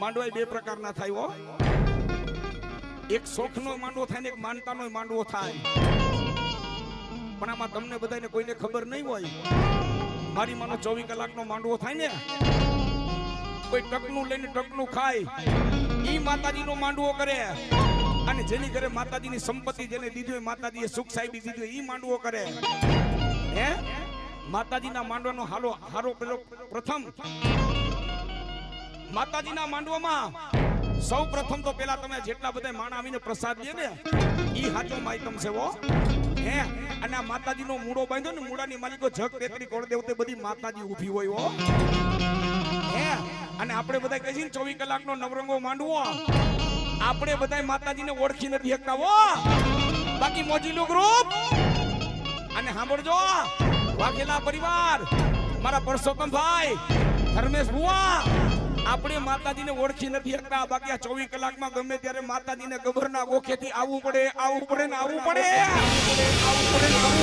માંડવા બે પ્રકારના થાય હો. એક શોખનો માંડવો થાય ને એક માનતાનો માંડવો થાય. પણ આમાં તમને બધાને કોઈને ખબર નહીં હોય. મારી માનો ચોવીસ કલાકનો માંડવો થાય ને. કોઈ ટકનું લઈને ટકનું ખાય. ઈ માતાજીનો માંડવો કરે. અને જેની ઘરે માતાજીની સંપત્તિ, જેને દીધી હોય માતાજીએ સુખ સાહેબી દીધી હોય ઈ માંડવો કરે. હે? માતાજીના માંડવાનો હાલો હારો પેલો પ્રથમ. માતાજીના માંડવામાં સૌ પ્રથમ તો પેલા તમે જેટલા બધા માણા આવીને પ્રસાદ દે ને, ઈ હાચો માયતમ છે વો હે? અને આ માતાજીનો મૂળો બાંધ્યો ને, મૂળાની માલિકો જગ તેતરી કોળ દેવતે બધી માતાજી ઊભી હોય હો. હે? અને આપણે બધા કહીએ છે ને, ચોવીસ કલાકનો નવરંગો માંડવો. આપણે બધા માતાજીને ઓળખી નથી શકતા હો. બાકી મોજીલું ગ્રુપ અને સાંભળજો, વાઘેલા પરિવાર, મારા પરસોત્તમ ભાઈ ધર્મેશ બુઆ આપણે માતાજીને ઓળખી નથી શકતા. બાકી આ ચોવીસ કલાકમાં ગમે ત્યારે માતાજીને ગભરના ગોખેથી આવવું પડે આવવું પડે ને આવવું પડે. આવવું પડે.